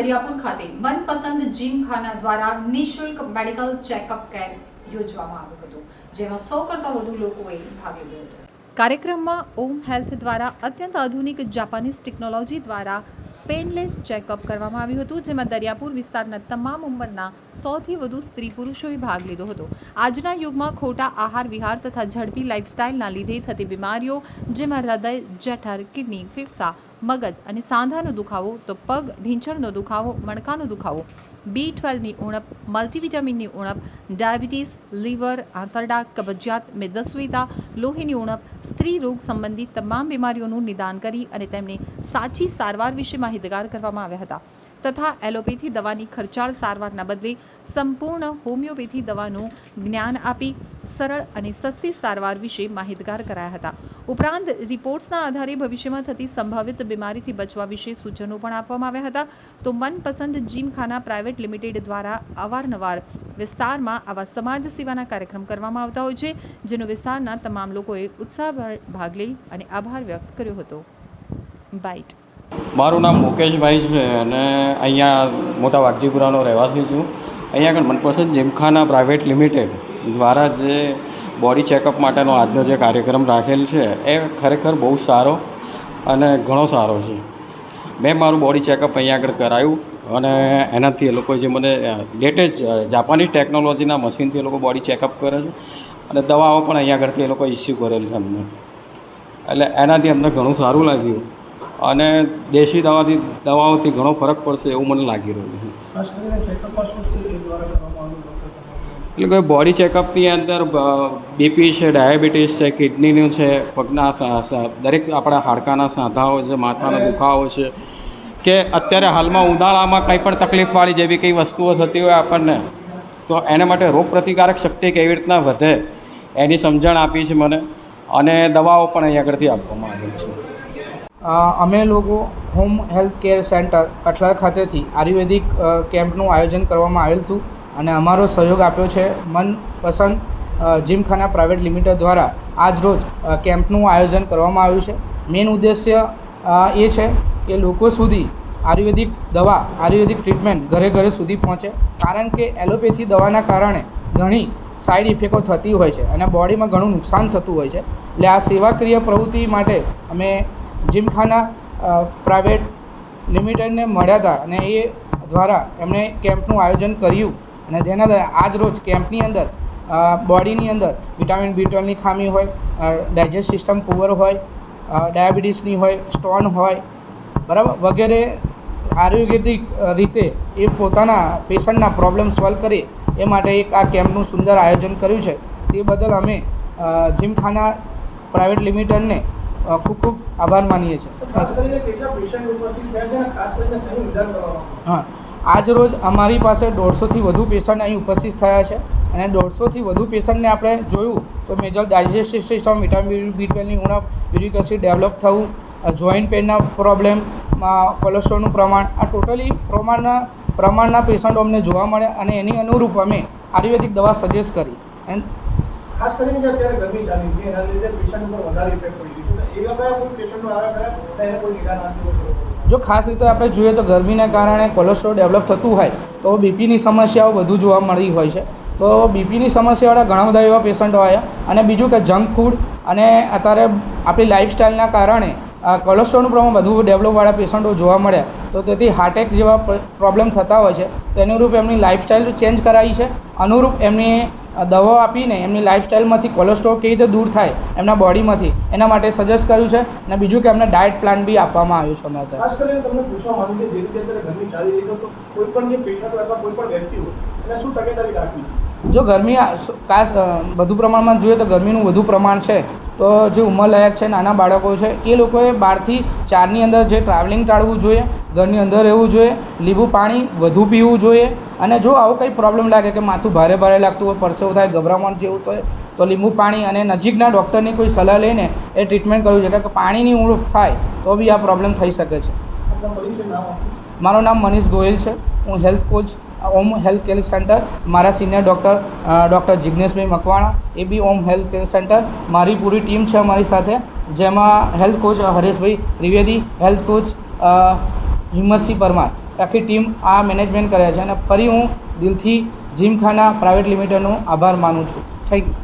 દરિયાપુર ખાતે મનપસંદ જીમખાના દ્વારા નિઃશુલ્ક મેડિકલ ચેકઅપ કેમ્પ યોજવામાં આવ્યો હતો, જેમાં સો કરતાં વધુ લોકોએ ભાગ લીધો હતો. કાર્યક્રમમાં ઓમ હેલ્થ દ્વારા અત્યંત આધુનિક જાપાનીઝ ટેકનોલોજી દ્વારા પેનલેસ ચેકઅપ કરવામાં આવ્યું હતું, જેમાં દરિયાપુર વિસ્તારના તમામ ઉંમરના સૌથી વધુ સ્ત્રી પુરુષોએ ભાગ લીધો હતો. આજના યુગમાં ખોટા આહાર, વિહાર તથા ઝડપી લાઇફસ્ટાઇલના લીધે થતી બીમારીઓ, જેમાં હૃદય, જઠર, કિડની, ફેફસા મગજ અને સાંધાનો દુખાવો, તો પગ, ઢીંચણનો દુખાવો, મણકાનો દુખાવો, બી ટ્વેલ્વની ઉણપ, મલ્ટીવિટામિનની ઉણપ, ડાયાબિટીસ, લીવર આંતરડા કબજિયાત, મેદસ્વીતા, લોહીની ઉણપ, સ્ત્રી રોગ સંબંધિત તમામ બીમારીઓનું નિદાન કરી અને તેમને સાચી સારવાર વિશે માહિતગાર કરવામાં આવ્યા હતા. તથા એલોપેથી દવાની ખર્ચાળ સારવારના બદલે સંપૂર્ણ હોમિયોપેથી દવાનું જ્ઞાન આપી સરળ અને સસ્તી સારવાર વિશે માહિતગાર કરાયા હતા. ઉપરાંત રિપોર્ટ્સના આધારે ભવિષ્યમાં થતી સંભવિત બીમારીથી બચવા વિશે સૂચનો પણ આપવામાં આવ્યા હતા. તો મનપસંદ જીમખાના પ્રાઇવેટ લિમિટેડ દ્વારા અવારનવાર વિસ્તારમાં આવા સમાજ સેવાના કાર્યક્રમ કરવામાં આવતા હોય છે, જેનો વિસ્તારના તમામ લોકોએ ઉત્સાહભેર ભાગ લઈ અને આભાર વ્યક્ત કર્યો હતો. બાઇટ. મારું નામ મુકેશભાઈ છે અને અહીંયા મોટા વાઘજીપુરાનો રહેવાસી છું. અહીંયા આગળ મનપસંદ જીમખાના પ્રાઇવેટ લિમિટેડ દ્વારા જે બોડી ચેકઅપ માટેનો આજનો જે કાર્યક્રમ રાખેલ છે, એ ખરેખર બહુ સારો અને ઘણો સારો છે. મેં મારું બોડી ચેકઅપ અહીંયા આગળ કરાયું અને એનાથી એ લોકો જે મને લેટેસ્ટ જાપાનીઝ ટેકનોલોજીના મશીનથી એ લોકો બોડી ચેકઅપ કરે છે અને દવાઓ પણ અહીંયા આગળથી એ લોકો ઇસ્યુ કરેલ છે અમને. એટલે એનાથી અમને ઘણું સારું લાગ્યું અને દેશી દવાથી, દવાઓથી ઘણો ફરક પડશે એવું મને લાગી રહ્યું છે. એટલે કે બોડી ચેકઅપની અંદર બીપી છે ડાયાબિટીસ છે કિડનીનું છે, પગના દરેક આપણા હાડકાના સાંધાઓ છે, માથાના દુખાવો છે, કે અત્યારે હાલમાં ઉનાળામાં કંઈ પણ તકલીફવાળી જેવી કંઈ વસ્તુઓ થતી હોય આપણને, તો એને માટે રોગ પ્રતિકારક શક્તિ કેવી રીતના વધે, એની સમજણ આપી છે મને, અને દવાઓ પણ અહીં આગળથી આપવામાં આવી છે. અમે લોકો home health care centre Kathlal ખાતેથી આયુર્વેદિક કેમ્પનું આયોજન કરવામાં આવેલ હતું. અને અમારો સહયોગ આપ્યો છે મનપસંદ જીમખાના પ્રાઇવેટ લિમિટેડ દ્વારા આજ રોજ કેમ્પનું આયોજન કરવામાં આવ્યું છે. મેઇન ઉદ્દેશ્ય એ છે કે લોકો સુધી આયુર્વેદિક દવા, આયુર્વેદિક ટ્રીટમેન્ટ ઘરે ઘરે સુધી પહોંચે. કારણ કે એલોપેથી દવાના કારણે ઘણી સાઈડ ઇફેક્ટો થતી હોય છે અને બોડીમાં ઘણું નુકસાન થતું હોય છે. એટલે આ સેવાક્રિય પ્રવૃત્તિ માટે અમે જીમખાના પ્રાઇવેટ લિમિટેડને મળ્યા હતા અને એ દ્વારા એમણે કેમ્પનું આયોજન કર્યું. અને જેના આજ રોજ કેમ્પની અંદર બોડીની અંદર વિટામિન બી ટ્વેલ્વની ખામી હોય ડાયજેસ્ટ સિસ્ટમ પુઅર હોય ડાયાબિટીસની હોય, સ્ટોન હોય, બરાબર? વગેરે આયુર્વેદિક રીતે એ પોતાના પેશન્ટના પ્રોબ્લેમ સોલ્વ કરે એ માટે એક આ કેમ્પનું સુંદર આયોજન કર્યું છે. તે બદલ અમે જીમખાના પ્રાઇવેટ લિમિટેડને ખૂબ ખૂબ આભાર માનીએ છીએ. હા આજ રોજ અમારી પાસે દોઢસોથી વધુ પેશન્ટ અહીં ઉપસ્થિત થયા છે અને દોઢસોથી વધુ પેશન્ટને આપણે જોયું તો major digestive system vitamin B ટ્વેલ્વની ઉણપ યુરિક એસિડ ડેવલપ થવું જોઈન્ટ પેનના પ્રોબ્લેમ કોલેસ્ટ્રોલનું પ્રમાણ આ ટોટલી પ્રમાણના પ્રમાણના પેશન્ટો અમને જોવા મળે અને એની અનુરૂપ અમે આયુર્વેદિક દવા સજેસ્ટ કરી. એન્ડ ખાસ કરીને અત્યારે ગરમી ચાલી છે એના લીધે પેશન્ટ પર વધારે ઇફેક્ટ પડી જો ખાસ રીતે આપણે જોઈએ તો ગરમીના કારણે કોલેસ્ટ્રોલ ડેવલપ થતું હોય, તો બીપીની સમસ્યાઓ વધુ જોવા મળી હોય છે. તો બીપીની સમસ્યાવાળા ઘણા બધા એવા પેશન્ટ હોય અને બીજું કે જંક ફૂડ અને અત્યારે આપણી લાઇફસ્ટાઈલના કારણે કોલેસ્ટ્રોલનું પ્રમાણ વધુ ડેવલપવાળા પેશન્ટો જોવા મળ્યા. તો તેથી હાર્ટ એટેક જેવા પ્રોબ્લેમ થતા હોય છે. તો અનુરૂપ એમની લાઇફસ્ટાઈલ ચેન્જ કરાવી છે. અનુરૂપ એમની દવાઓ આપીને એમની લાઇફસ્ટાઈલમાંથી કોલેસ્ટ્રોલ કેવી રીતે દૂર થાય, એમના બોડીમાંથી એના માટે સજેસ્ટ કર્યું છે. અને બીજું કે એમને ડાયટ પ્લાન બી આપવામાં આવ્યું છે અમે અત્યારે કોઈ પણ જે પેશન્ટ અથવા કોઈ પણ વ્યક્તિ હોય, એને શું તકેદારી રાખવી? જો ગરમી ખાસ વધુ પ્રમાણમાં જોઈએ તો ગરમીનું વધુ પ્રમાણ છે. તો જે ઉંમરલાયક છે નાના બાળકો છે એ લોકોએ બારથી ચારની અંદર જે ટ્રાવેલિંગ ટાળવું જોઈએ ઘરની અંદર રહેવું જોઈએ લીંબુ પાણી વધુ પીવું જોઈએ. અને જો આવો કંઈ પ્રોબ્લેમ લાગે કે માથું ભારે ભારે લાગતું હોય પરસેવું થાય ગભરામણ જેવું થાય તો લીંબુ પાણી અને નજીકના ડૉક્ટરની કોઈ સલાહ લઈને એ ટ્રીટમેન્ટ કરવું જોઈએ. કે પાણીની ઉણપ થાય તો બી આ પ્રોબ્લેમ થઈ શકે છે. મારું નામ મનીષ ગોયલ છે. હું health coach Om health care centre, મારા senior doctor doctor Jigneshbhai Makwana, A B Om health care centre. મારી પૂરી ટીમ છે અમારી સાથે, જેમાં health coach Hareshbhai Trivedi, health coach Himmatsinh Parmar. આખી ટીમ આ મેનેજમેન્ટ કરે છે અને ફરી હું દિલથી જીમખાના પ્રાઇવેટ લિમિટેડનો આભાર માનું છું. Thank you.